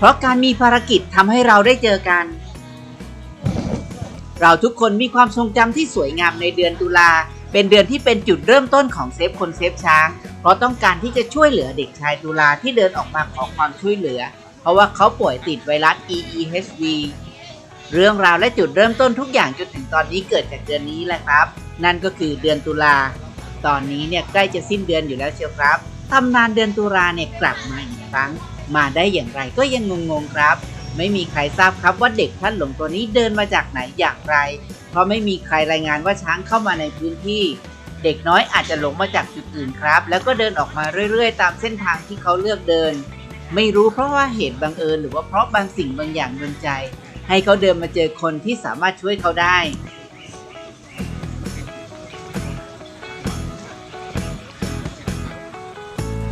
เพราะการมีภารกิจทำให้เราได้เจอกัน เราทุกคนมีความทรงจำที่สวยงามในเดือนตุลา เป็นเดือนที่เป็นจุดเริ่มต้นของเซฟคนเซฟช้าง เพราะต้องการที่จะช่วยเหลือเด็กชายตุลาที่เดินออกมาขอความช่วยเหลือ เพราะว่าเขาป่วยติดไวรัส EEHV เรื่องราวและจุดเริ่มต้นทุกอย่างจนถึงตอนนี้เกิดจากเดือนนี้แหละครับ นั่นก็คือเดือนตุลา ตอนนี้เนี่ยใกล้จะสิ้นเดือนอยู่แล้วเชียวครับ ตำนานเดือนตุลาเนี่ยกลับมาอีกครั้ง มาได้อย่างไรก็ยังงงๆครับ ไม่มีใครทราบครับว่าเด็กท่านหลงตัวนี้เดินมาจากไหนอย่างไร เพราะไม่มีใครรายงานว่าช้างเข้ามาในพื้นที่ เด็กน้อยอาจจะหลงมาจากจุดอื่นครับ แล้วก็เดินออกมาเรื่อยๆ ตามเส้นทางที่เขาเลือกเดิน ไม่รู้เพราะว่าเหตุบังเอิญหรือว่าเพราะบางสิ่งบางอย่างดนใจ ให้เขาเดินมาเจอคนที่สามารถช่วยเขาได้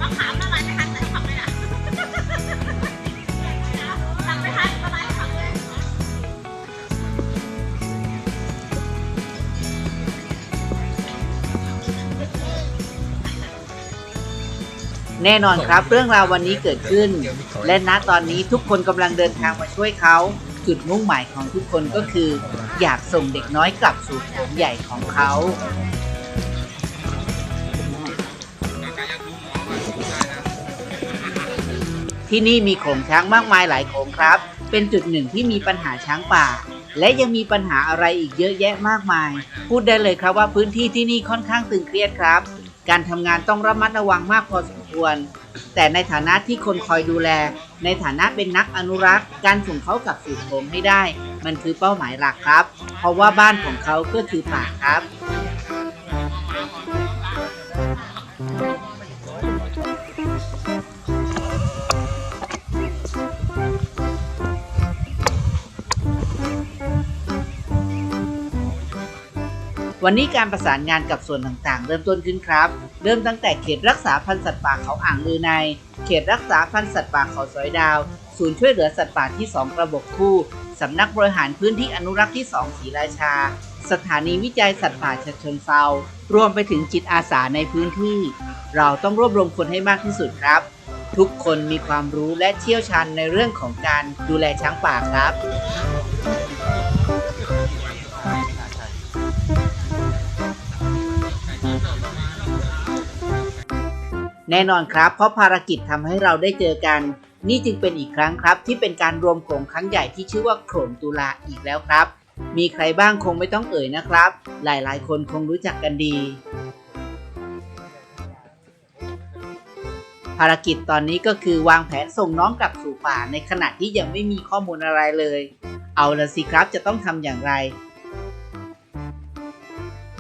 มะขามละไม่ แน่นอนครับเรื่องราววันนี้เกิดขึ้น และณตอนนี้ทุกคนกำลังเดินทางมาช่วยเขา จุดมุ่งหมายของทุกคนก็คือ อยากส่งเด็กน้อยกลับสู่โถงใหญ่ของเขา ที่นี่มีโขลงช้างมากมายหลายโขลงครับ เป็นจุดหนึ่งที่มีปัญหาช้างป่า และยังมีปัญหาอะไรอีกเยอะแยะมากมาย พูดได้เลยครับว่าพื้นที่ที่นี่ค่อนข้างตึงเครียดครับ การทำงานต้องระมัดระวังมากพอสมควร แต่ในฐานะที่คนคอยดูแล ในฐานะเป็นนักอนุรักษ์ การส่งเขากลับสู่โถงให้ได้ มันคือเป้าหมายหลักครับ เพราะว่าบ้านของเขาก็คือป่าครับ วันนี้การประสานงานกับส่วนต่างๆ เริ่มต้นขึ้นครับ เริ่มตั้งแต่เขตรักษาพันธุ์สัตว์ป่าเขาอ่างลือใน เขตรักษาพันธุ์สัตว์ป่าเขาสอยดาว ศูนย์ช่วยเหลือสัตว์ป่าที่ 2 ระบบคู่ สำนักบริหารพื้นที่อนุรักษ์ที่ 2 ศรีราชา สถานีวิจัยสัตว์ป่าฉะเชิงเซารวมไปถึงจิตอาสาในพื้นที่ เราต้องรวบรวมคนให้มากที่สุดครับ ทุกคนมีความรู้และเชี่ยวชาญในเรื่องของการดูแลช้างป่าครับ แน่นอนครับ เพราะภารกิจทำให้เราได้เจอกัน นี่จึงเป็นอีกครั้งครับ ที่เป็นการรวมโขลงครั้งใหญ่ที่ชื่อว่าโขลงตุลาอีกแล้วครับ มีใครบ้างคงไม่ต้องเอ่ยนะครับ หลายๆ คนคงรู้จักกันดี ภารกิจตอนนี้ก็คือวางแผนส่งน้องกลับสู่ป่าในขณะที่ยังไม่มีข้อมูลอะไรเลย เอาละสิครับจะต้องทำอย่างไร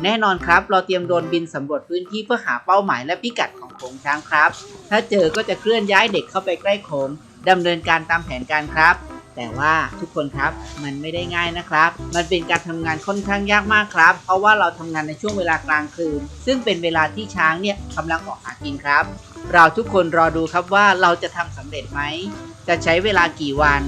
แน่นอนครับ เราเตรียมโดรนบินสำรวจพื้นที่เพื่อหาเป้าหมายและพิกัดของ โขงช้างครับ ถ้าเจอก็จะเคลื่อนย้ายเด็กเข้าไปใกล้โขงดำเนินการตามแผนการครับ แต่ว่าทุกคนครับมันไม่ได้ง่ายนะครับ มันเป็นการทำงานค่อนข้างยากมากครับ เพราะว่าเราทำงานในช่วงเวลากลางคืน ซึ่งเป็นเวลาที่ช้างเนี่ยกำลังออกหากินครับ เราทุกคนรอดูครับว่าเราจะทำสำเร็จไหมจะใช้เวลากี่วัน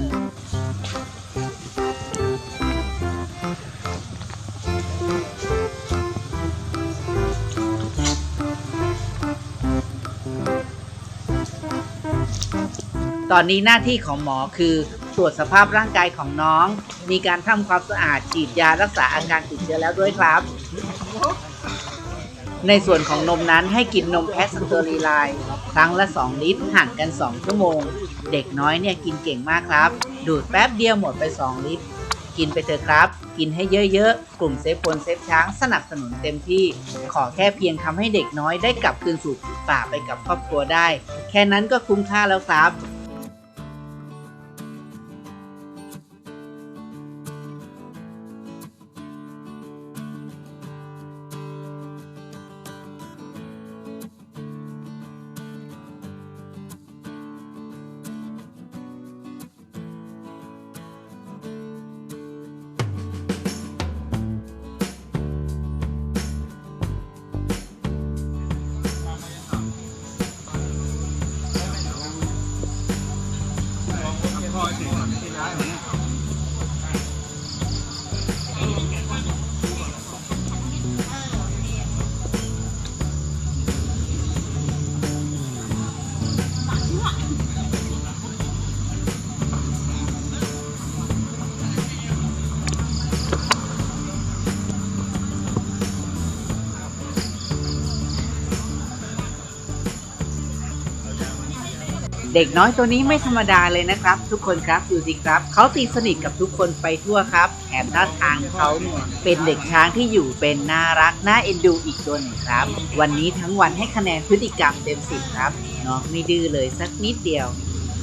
ตอนนี้หน้าที่ของหมอคือตรวจสภาพร่างกายของน้อง มีการทำความสะอาดฉีดยารักษาอาการติดเชื้อแล้วด้วยครับ ในส่วนของนมนั้นให้กินนมแพสเตอรีไลน์ครั้งละ 2 ลิตรห่างกัน 2 ชั่วโมง เด็กน้อยเนี่ยกินเก่งมากครับ ดูดแป๊บเดียวหมดไป 2 ลิตร กินไปเถอะครับ กินให้เยอะๆ กลุ่มเซฟพลเซฟช้างสนับสนุนเต็มที่ ขอแค่เพียงทำให้เด็กน้อยได้กลับคืนสู่ป่าไปกับครอบครัวได้ แค่นั้นก็คุ้มค่าแล้วครับ เด็กน้อยตัวนี้ไม่ธรรมดาเลยนะครับ ทุกคนครับดูสิครับเขาตีสนิทกับทุกคนไปทั่วครับแถมท่าทางเขาเนี่ยเป็นเด็กช้างที่อยู่เป็นน่ารักน่าเอ็นดูอีกตัวหนึ่งครับ วันนี้ทั้งวันให้คะแนนพฤติกรรมเต็มสิบครับน้องไม่ดื้อเลยสักนิดเดียว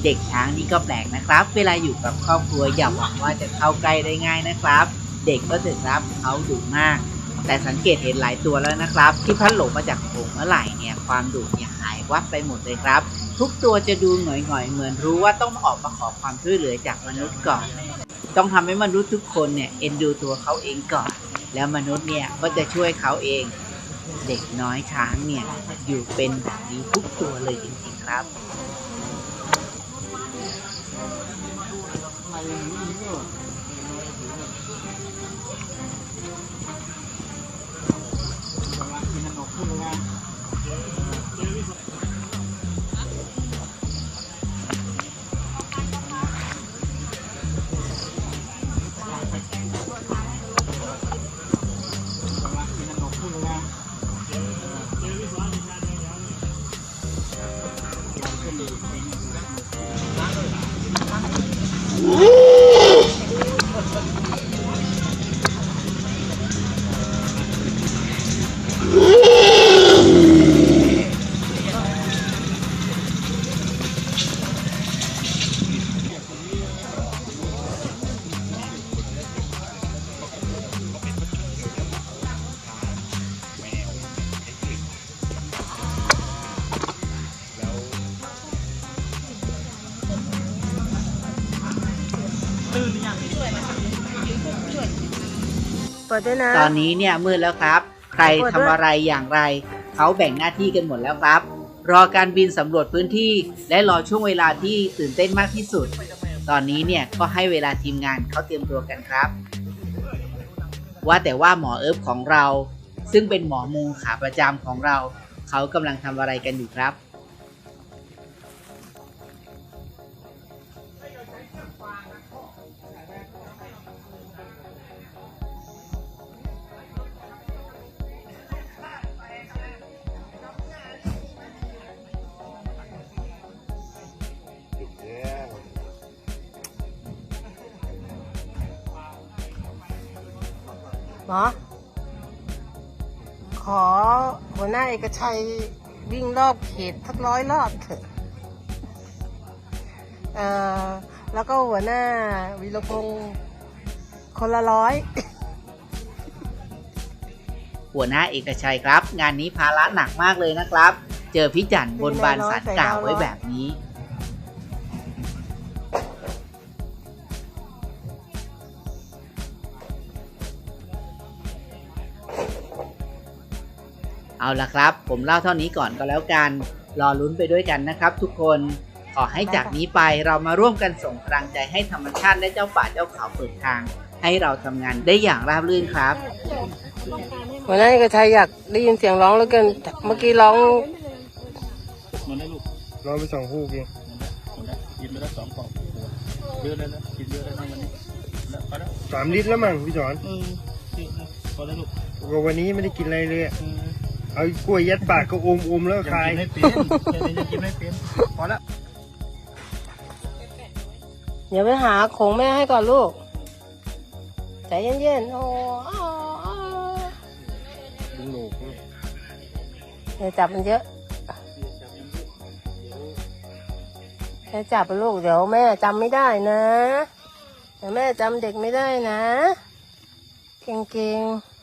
เด็กช้างนี่ก็แปลกนะครับ เวลาอยู่กับครอบครัวอย่าหวังว่าจะเข้าใกล้ได้ง่ายนะครับ เด็กก็ถึงครับเขาดุมากแต่สังเกตเห็นหลายตัวแล้วนะครับ ที่พัดหลงมาจากโขงเมื่อไหร่เนี่ยความดุเนี่ยหายวับไปหมดเลยครับ ทุกตัวจะดูหงอยๆเหมือนรู้ว่าต้องออกมาขอความช่วยเหลือจากมนุษย์ก่อน ต้องทำให้มนุษย์ทุกคนเนี่ยเอ็นดูตัวเขาเองก่อน แล้วมนุษย์เนี่ยก็จะช่วยเขาเอง เด็กน้อยช้างเนี่ยอยู่เป็นแบบนี้ทุกตัวเลยจริงๆครับ Woo! เปิดด้วยนะ ตอนนี้เนี่ยมืดแล้วครับ ใครทำอะไรอย่างไร เขาแบ่งหน้าที่กันหมดแล้วครับ รอการบินสำรวจพื้นที่ และรอช่วงเวลาที่ตื่นเต้นมากที่สุด ตอนนี้เนี่ยก็ให้เวลาทีมงานเขาเตรียมตัวกันครับ ว่าแต่ว่าหมอเอิบของเรา ซึ่งเป็นหมอมูขาประจำของเรา เขากำลังทำอะไรกันอยู่ครับ หมอ ขอหัวหน้าเอกชัยวิ่งรอบเขตทักร้อยรอบเถอะเอ่อแล้วก็หัวหน้าวีรพงศ์คนละร้อย หัวหน้าเอกชัยครับ งานนี้ภาระหนักมากเลยนะครับ เจอพี่จันบนบานสารกล่าวไว้แบบนี้ เอาละครับ ผมเล่าเท่านี้ก่อนก็แล้วกัน รอลุ้นไปด้วยกันนะครับ ทุกคนขอให้จากนี้ไปเรามาร่วมกันส่งพลังใจให้ธรรมชาติและเจ้าป่าเจ้าเขาเปิดทาง ให้เราทำงานได้อย่างราบรื่นครับหัวหน้าเอกชัยอยากได้ยินเสียงร้องแล้วกันเมื่อกี้ร้องมันได้ลูกร้อยไปสองคู่กินมันได้กินไปแล้วสองกล่องเยอะเลยนะกินเยอะเลยนะวันนี้แล้วพอแล้วสามลิตรแล้วมั้งพี่สอนเออเยอะนะพอแล้วลูกก็วันนี้ไม่ได้กินอะไรเลยอะ เออเอากล้วยยัดปากก็อมอมๆแล้วยังคายกินไม่เป็นแค่นี้ยังกินไม่เป็นพอแล้วเดี๋ยวไปหาของแม่ให้ก่อนลูก ใจเย็นๆ โอ้อ้าวอ้าวดึงโหนกอย่าจับมันเยอะอย่าจับมันลูกเดี๋ยวแม่จำไม่ได้นะ เดี๋ยวแม่จำเด็กไม่ได้นะ เก่งๆ